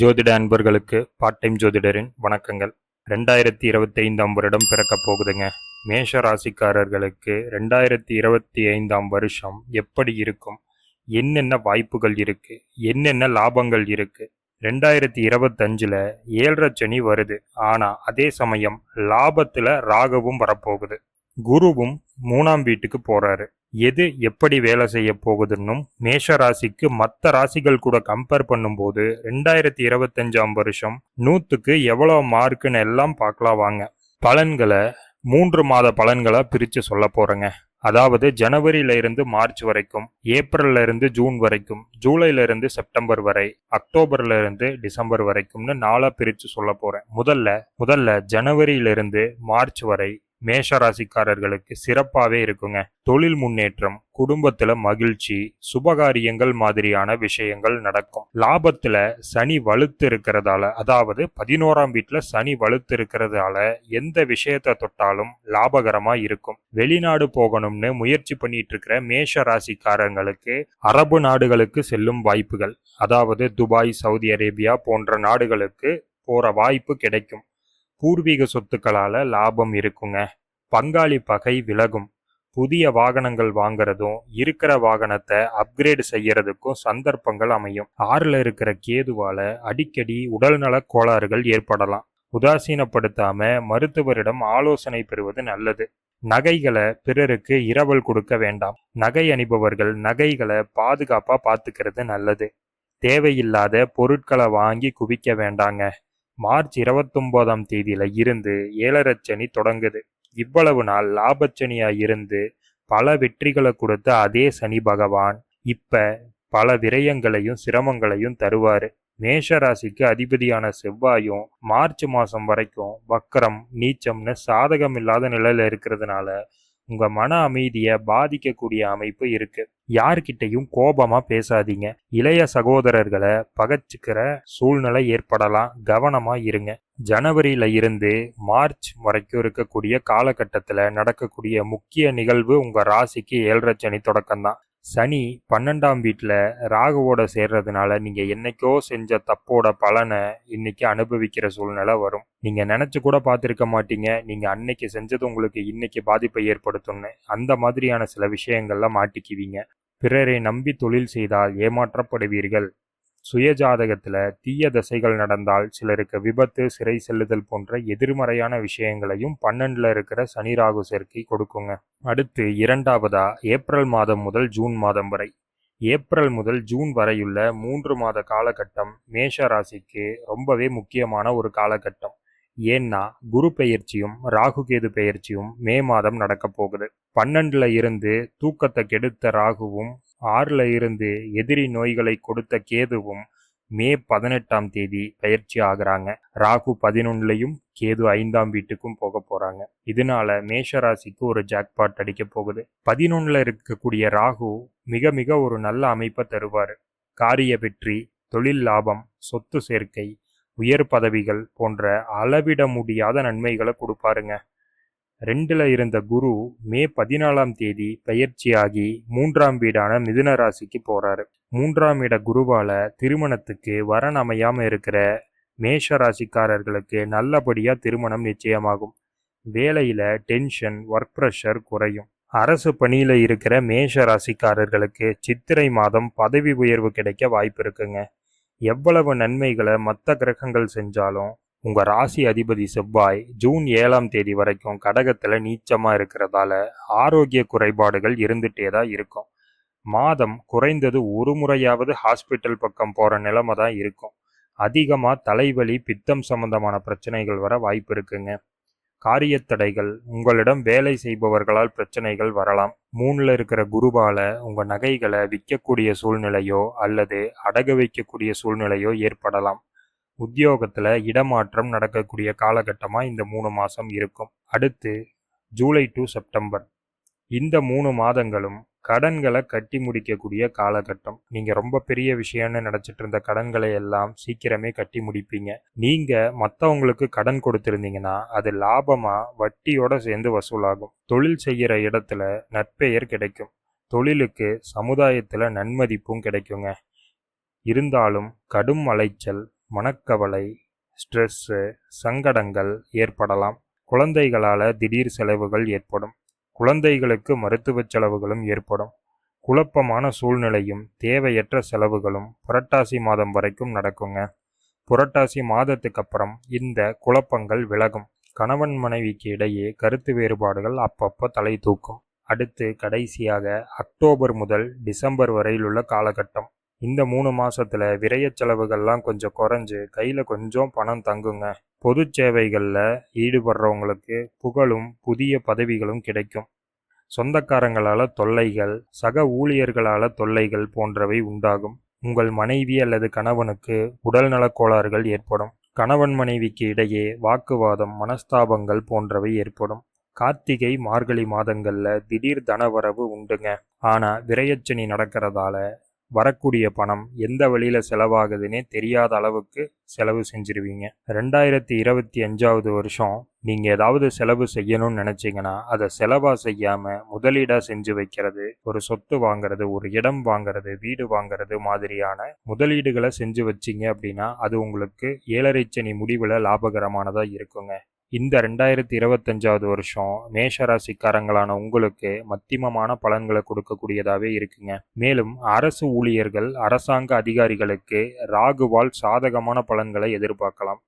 ஜோதிட அன்பர்களுக்கு part time ஜோதிடரின் வணக்கங்கள். ரெண்டாயிரத்தி இருபத்தி ஐந்தாம் வருடம் பிறக்கப் போகுதுங்க. மேஷ ராசிக்காரர்களுக்கு ரெண்டாயிரத்தி இருபத்தி ஐந்தாம் வருஷம் எப்படி இருக்கும்? என்னென்ன வாய்ப்புகள் இருக்குது என்னென்ன லாபங்கள் இருக்குது ரெண்டாயிரத்தி இருபத்தஞ்சில் ஏழரை சனி வருது. ஆனால் அதே சமயம் லாபத்தில் ராகவும் வரப்போகுது. குருவும் மூணாம் வீட்டுக்கு போகிறாரு எது எப்படி வேலை செய்ய போகுதுன்னும் மேஷ ராசிக்கு மற்ற ராசிகள் கூட கம்பேர் பண்ணும்போது ரெண்டாயிரத்தி இருபத்தஞ்சாம் வருஷம் நூற்றுக்கு எவ்வளோ மார்க்குன்னு எல்லாம் பார்க்கலாம் வாங்க. பலன்களை மூன்று மாத பலன்களை பிரித்து சொல்ல போகிறேங்க அதாவது ஜனவரியில இருந்து மார்ச் வரைக்கும் ஏப்ரல்ல இருந்து ஜூன் வரைக்கும் ஜூலைல இருந்து செப்டம்பர் வரை அக்டோபர்ல இருந்து டிசம்பர் வரைக்கும்னு நாளா பிரிச்சு சொல்ல போறேன். முதல்ல முதல்ல ஜனவரியில இருந்து மார்ச் வரை மேஷ ராசிக்காரர்களுக்கு சிறப்பாகவே இருக்குங்க. தொழில் முன்னேற்றம் குடும்பத்துல மகிழ்ச்சி சுபகாரியங்கள் மாதிரியான விஷயங்கள் நடக்கும். லாபத்துல சனி வலுத்து இருக்கிறதால அதாவது பதினோராம் வீட்டுல சனி வலுத்து இருக்கிறதால எந்த விஷயத்தை தொட்டாலும் லாபகரமா இருக்கும். வெளிநாடு போகணும்னு முயற்சி பண்ணிட்டு இருக்கிற மேஷ ராசிக்காரங்களுக்கு அரபு நாடுகளுக்கு செல்லும் வாய்ப்புகள். அதாவது துபாய் சவுதி அரேபியா போன்ற நாடுகளுக்கு போற வாய்ப்பு கிடைக்கும். பூர்வீக சொத்துக்களால் லாபம் இருக்குங்க. பங்காளி பகை விலகும். புதிய வாகனங்கள் வாங்குறதும் இருக்கிற வாகனத்தை அப்கிரேட் செய்யறதுக்கும் சந்தர்ப்பங்கள் அமையும். ஆறில் இருக்கிற கேதுவால அடிக்கடி உடல்நல கோளாறுகள் ஏற்படலாம். உதாசீனப்படுத்தாம மருத்துவரிடம் ஆலோசனை பெறுவது நல்லது. நகைகளை பிறருக்கு இரவல் கொடுக்க வேண்டாம். நகை அணிபவர்கள் நகைகளை பாதுகாப்பா பார்த்துக்கிறது நல்லது. தேவையில்லாத பொருட்களை வாங்கி குவிக்க வேண்டாங்க. மார்ச் இருபத்தொம்போதாம் தேதியில இருந்து ஏழரச்சனி தொடங்குது. இவ்வளவு நாள் லாபச்சனியா இருந்து பல வெற்றிகளை கொடுத்த அதே சனி பகவான் இப்ப பல விரயங்களையும் சிரமங்களையும் தருவாரு. மேஷ ராசிக்கு அதிபதியான செவ்வாயும் மார்ச் மாசம் வரைக்கும் வக்கரம் நீச்சம்னு சாதகம் இல்லாத நிலையில இருக்கிறதுனால உங்க மன அமைதியை பாதிக்கக்கூடிய அமைப்பு இருக்கு. யார்கிட்டையும் கோபமா பேசாதீங்க. இளைய சகோதரர்களை பகச்சுக்கிற சூழ்நிலை ஏற்படலாம். கவனமா இருங்க. ஜனவரியில இருந்து மார்ச் வரைக்கும் இருக்கக்கூடிய காலகட்டத்துல நடக்கக்கூடிய முக்கிய நிகழ்வு உங்க ராசிக்கு ஏழரை சனி தொடக்கம்தான். சனி பன்னெண்டாம் வீட்டில் ராகுவோட சேர்றதுனால நீங்கள் என்னைக்கோ செஞ்ச தப்போட பலனை இன்னைக்கு அனுபவிக்கிற சூழ்நிலை வரும். நீங்கள் நினச்சி கூட பார்த்துருக்க மாட்டீங்க. நீங்கள் அன்னைக்கு செஞ்சது உங்களுக்கு இன்னைக்கு பாதிப்பை ஏற்படுத்தும்னு. அந்த மாதிரியான சில விஷயங்கள்ல மாட்டிக்குவீங்க. பிறரை நம்பி தொழில் செய்தால் ஏமாற்றப்படுவீர்கள். சுயஜாதகத்தில் தீய தசைகள் நடந்தால் சிலருக்கு விபத்து சிறை செல்லுதல் போன்ற எதிர்மறையான விஷயங்களையும் பன்னெண்டில் இருக்கிற சனி ராகு சேர்க்கை கொடுக்குங்க. அடுத்து இரண்டாவதா ஏப்ரல் மாதம் முதல் ஜூன் மாதம் வரை. ஏப்ரல் முதல் ஜூன் வரையுள்ள மூன்று மாத காலகட்டம் மேஷ ராசிக்கு ரொம்பவே முக்கியமான ஒரு காலகட்டம். ஏன்னா குரு பெயர்ச்சியும் ராகு கேது பெயர்ச்சியும் மே மாதம் நடக்க போகுது. பன்னெண்டுல இருந்து தூக்கத்தை கெடுத்த ராகுவும் ஆறில் இருந்து எதிரி நோய்களை கொடுத்த கேதுவும் மே பதினெட்டாம் தேதி பயிற்சி ஆகுறாங்க. ராகு பதினொன்னுலையும் கேது ஐந்தாம் வீட்டுக்கும் போக போறாங்க. இதனால மேஷராசிக்கு ஒரு ஜாக்பாட் அடிக்க போகுது. பதினொன்னுல இருக்கக்கூடிய ராகு மிக மிக ஒரு நல்ல அமைப்பை தருவார். காரிய வெற்றி தொழில் லாபம் சொத்து சேர்க்கை உயர் பதவிகள் போன்ற அளவிட முடியாத நன்மைகளை கொடுப்பாருங்க. ரெண்டில் இருந்த குரு மே பதினாலாம் தேதி பயிற்சியாகி மூன்றாம் வீடான மிதுன ராசிக்கு போகிறாரு மூன்றாம் இட குருவால் திருமணத்துக்கு வரன் அமையாமல் இருக்கிற மேஷ ராசிக்காரர்களுக்கு நல்லபடியாக திருமணம் நிச்சயமாகும். வேலையில் டென்ஷன் ஒர்க் ப்ரெஷர் குறையும். அரசு பணியில் இருக்கிற மேஷ ராசிக்காரர்களுக்கு சித்திரை மாதம் பதவி உயர்வு கிடைக்க வாய்ப்பு இருக்குங்க. எவ்வளவு நன்மைகளை மற்ற கிரகங்கள் செஞ்சாலும் உங்கள் ராசி அதிபதி செவ்வாய் ஜூன் ஏழாம் தேதி வரைக்கும் கடகத்தில் நீச்சமாக இருக்கிறதால ஆரோக்கிய குறைபாடுகள் இருந்துகிட்டே தான் இருக்கும். மாதம் குறைந்தது ஒரு முறையாவது ஹாஸ்பிட்டல் பக்கம் போகிற நிலைமை தான் இருக்கும். அதிகமாக தலைவலி பித்தம் சம்பந்தமான பிரச்சனைகள் வர வாய்ப்பு இருக்குங்க. காரியத்தடைகள் உங்களிடம் வேலை செய்பவர்களால் பிரச்சனைகள் வரலாம். மூணில் இருக்கிற குருவால உங்கள் நகைகளை விற்கக்கூடிய சூழ்நிலையோ அல்லது அடகு வைக்கக்கூடிய சூழ்நிலையோ ஏற்படலாம். உத்தியோகத்தில் இடமாற்றம் நடக்கக்கூடிய காலகட்டமாக இந்த மூணு மாதம் இருக்கும். அடுத்து ஜூலை டு செப்டம்பர். இந்த மூணு மாதங்களும் கடன்களை கட்டி முடிக்கக்கூடிய காலகட்டம். நீங்கள் ரொம்ப பெரிய விஷயம்னு நினச்சிட்டு இருந்த கடன்களை எல்லாம் சீக்கிரமே கட்டி முடிப்பீங்க. நீங்கள் மற்றவங்களுக்கு கடன் கொடுத்துருந்தீங்கன்னா அது லாபமாக வட்டியோட சேர்ந்து வசூலாகும். தொழில் செய்கிற இடத்துல நற்பெயர் கிடைக்கும். தொழிலுக்கு சமுதாயத்தில் நன்மதிப்பும் கிடைக்குங்க. இருந்தாலும் கடும் அலைச்சல் மனக்கவலை ஸ்ட்ரெஸ்ஸு சங்கடங்கள் ஏற்படலாம். குழந்தைகளால் திடீர் செலவுகள் ஏற்படும். குழந்தைகளுக்கு மருத்துவ செலவுகளும் ஏற்படும். குழப்பமான சூழ்நிலையும் தேவையற்ற செலவுகளும் புரட்டாசி மாதம் வரைக்கும் நடக்குங்க. புரட்டாசி மாதத்துக்கு அப்புறம் இந்த குழப்பங்கள் விலகும். கணவன் மனைவிக்கு இடையே கருத்து வேறுபாடுகள் அப்பப்போ தலை தூக்கும். அடுத்து கடைசியாக அக்டோபர் முதல் டிசம்பர் வரையிலுள்ள காலகட்டம். இந்த மூணு மாசத்துல விரய செலவுகள்லாம் கொஞ்சம் குறைஞ்சு கையில கொஞ்சம் பணம் தங்குங்க. பொது சேவைகளில் ஈடுபடுறவங்களுக்கு புகழும் புதிய பதவிகளும் கிடைக்கும். சொந்தக்காரங்களால தொல்லைகள் சக ஊழியர்களால தொல்லைகள் போன்றவை உண்டாகும். உங்கள் மனைவி அல்லது கணவனுக்கு உடல்நலக் கோளாறுகள் ஏற்படும். கணவன் மனைவிக்கு இடையே வாக்குவாதம் மனஸ்தாபங்கள் போன்றவை ஏற்படும். கார்த்திகை மார்கழி மாதங்களில் திடீர் தனவரவு உண்டுங்க. ஆனால் விரயச்சனி நடக்கிறதால வரக்கூடிய பணம் எந்த வழியில் செலவாகுதுன்னே தெரியாத அளவுக்கு செலவு செஞ்சிருவீங்க. ரெண்டாயிரத்தி இருபத்தி அஞ்சாவது வருஷம் நீங்கள் ஏதாவது செலவு செய்யணும்னு நினச்சிங்கன்னா அதை செலவாக செய்யாமல் முதலீடாக செஞ்சு வைக்கிறது ஒரு சொத்து வாங்குறது ஒரு இடம் வாங்குறது வீடு வாங்குறது மாதிரியான முதலீடுகளை செஞ்சு வச்சீங்க அப்படின்னா அது உங்களுக்கு ஏழரை சனி முடிவில் லாபகரமானதாக இருக்குங்க. இந்த ரெண்டாயிரத்தி இருபத்தஞ்சாவது வருஷம் மேஷராசிக்காரங்களான உங்களுக்கு மத்தியமமான பலன்களை கொடுக்கக்கூடியதாகவே இருக்குங்க. மேலும் அரசு ஊழியர்கள் அரசாங்க அதிகாரிகளுக்கு ராகுவால் சாதகமான பலன்களை எதிர்பார்க்கலாம்.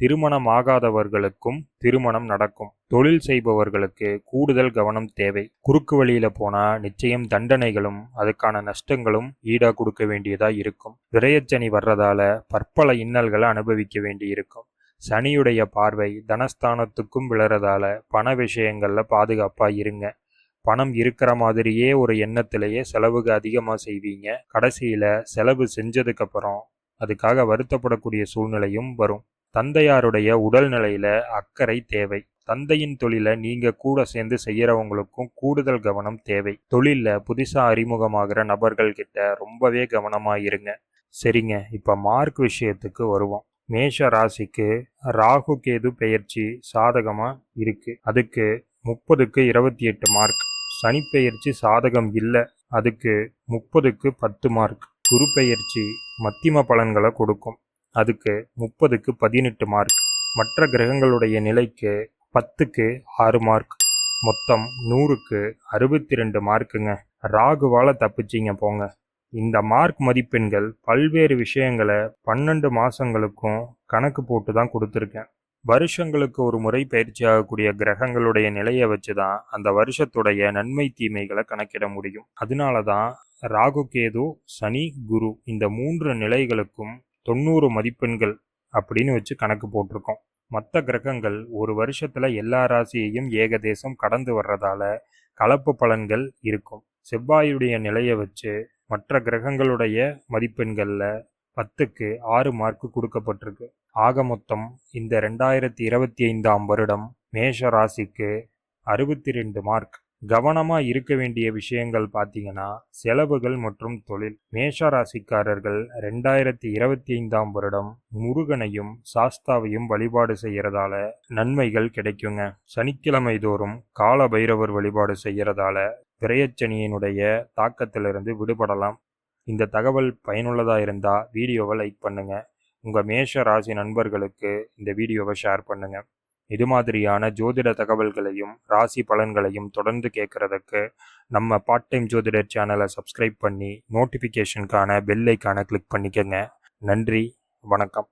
திருமணம் ஆகாதவர்களுக்கும் திருமணம் நடக்கும். தொழில் செய்பவர்களுக்கு கூடுதல் கவனம் தேவை. குறுக்கு வழியில போனா நிச்சயம் தண்டனைகளும் அதுக்கான நஷ்டங்களும் ஈடா கொடுக்க வேண்டியதா இருக்கும். விரயச்சனி வர்றதால பற்பல இன்னல்களை அனுபவிக்க வேண்டி இருக்கும் சனியுடைய பார்வை தனஸ்தானத்துக்கும் விழறதால பண விஷயங்களில் பாதுகாப்பாக இருங்க. பணம் இருக்கிற மாதிரியே ஒரு எண்ணத்திலேயே செலவுக்கு அதிகமாக செய்வீங்க. கடைசியில் செலவு செஞ்சதுக்கப்புறம் அதுக்காக வருத்தப்படக்கூடிய சூழ்நிலையும் வரும். தந்தையாருடைய உடல்நிலையில அக்கறை தேவை. தந்தையின் தொழிலை நீங்க கூட சேர்ந்து செய்யறவங்களுக்கும் கூடுதல் கவனம் தேவை. தொழில்ல புதுசா அறிமுகமாகிற நபர்கள் கிட்ட ரொம்பவே கவனமா இருங்க. சரிங்க இப்ப மார்க் விஷயத்துக்கு வருவோம். மேஷ ராசிக்கு ராகு கேது பெயர்ச்சி சாதகமாக இருக்குது அதுக்கு முப்பதுக்கு இருபத்தி எட்டு மார்க் சனி பெயர்ச்சி சாதகம் இல்லை. அதுக்கு முப்பதுக்கு பத்து மார்க் குரு பெயர்ச்சி மத்திம பலன்களை கொடுக்கும். அதுக்கு முப்பதுக்கு பதினெட்டு மார்க் மற்ற கிரகங்களுடைய நிலைக்கு பத்துக்கு ஆறு மார்க் மொத்தம் நூறுக்கு அறுபத்தி ரெண்டு மார்க்குங்க ராகுவால் தப்பிச்சிங்க போங்க. இந்த மார்க் மதிப்பெண்கள் பல்வேறு விஷயங்களை பன்னெண்டு மாதங்களுக்கும் கணக்கு போட்டு தான் கொடுத்துருக்கேன். வருஷங்களுக்கு ஒரு முறை பயிற்சி ஆகக்கூடிய கிரகங்களுடைய நிலையை வச்சு தான் அந்த வருஷத்துடைய நன்மை தீமைகளை கணக்கிட முடியும். அதனால தான் ராகு கேது சனி குரு இந்த மூன்று நிலைகளுக்கும் தொண்ணூறு மதிப்பெண்கள் அப்படின்னு வச்சு கணக்கு போட்டிருக்கோம். மற்ற கிரகங்கள் ஒரு வருஷத்தில் எல்லா ராசியையும் ஏகதேசம் கடந்து வர்றதால கலப்பு பலன்கள் இருக்கும். செவ்வாயுடைய நிலையை வச்சு மற்ற கிரகங்களுடைய மதிப்பெண்களில் பத்துக்கு ஆறு மார்க் கொடுக்கப்பட்டிருக்கு. ஆக மொத்தம் இந்த ரெண்டாயிரத்தி இருபத்தி ஐந்தாம் வருடம் மேஷ ராசிக்கு அறுபத்தி ரெண்டு மார்க். கவனமாக இருக்க வேண்டிய விஷயங்கள் பார்த்தீங்கன்னா செலவுகள் மற்றும் தொழில். மேஷ ராசிக்காரர்கள் ரெண்டாயிரத்தி இருபத்தி ஐந்தாம் வருடம் முருகனையும் சாஸ்தாவையும் வழிபாடு செய்யறதால நன்மைகள் கிடைக்குங்க. சனிக்கிழமை தோறும் கால பைரவர் வழிபாடு செய்யறதால விரயச்சனியினுடைய தாக்கத்திலிருந்து விடுபடலாம். இந்த தகவல் பயனுள்ளதாக இருந்தால் வீடியோவை லைக் பண்ணுங்கள் உங்கள் மேஷ ராசி நண்பர்களுக்கு இந்த வீடியோவை ஷேர் பண்ணுங்கள் இது மாதிரியான ஜோதிட தகவல்களையும் ராசி பலன்களையும் தொடர்ந்து கேட்குறதுக்கு நம்ம பார்ட் டைம் ஜோதிடர் சேனலை சப்ஸ்கிரைப் பண்ணி நோட்டிஃபிகேஷனுக்கான பெல் ஐக்கானை கிளிக் பண்ணிக்கோங்க. நன்றி வணக்கம்.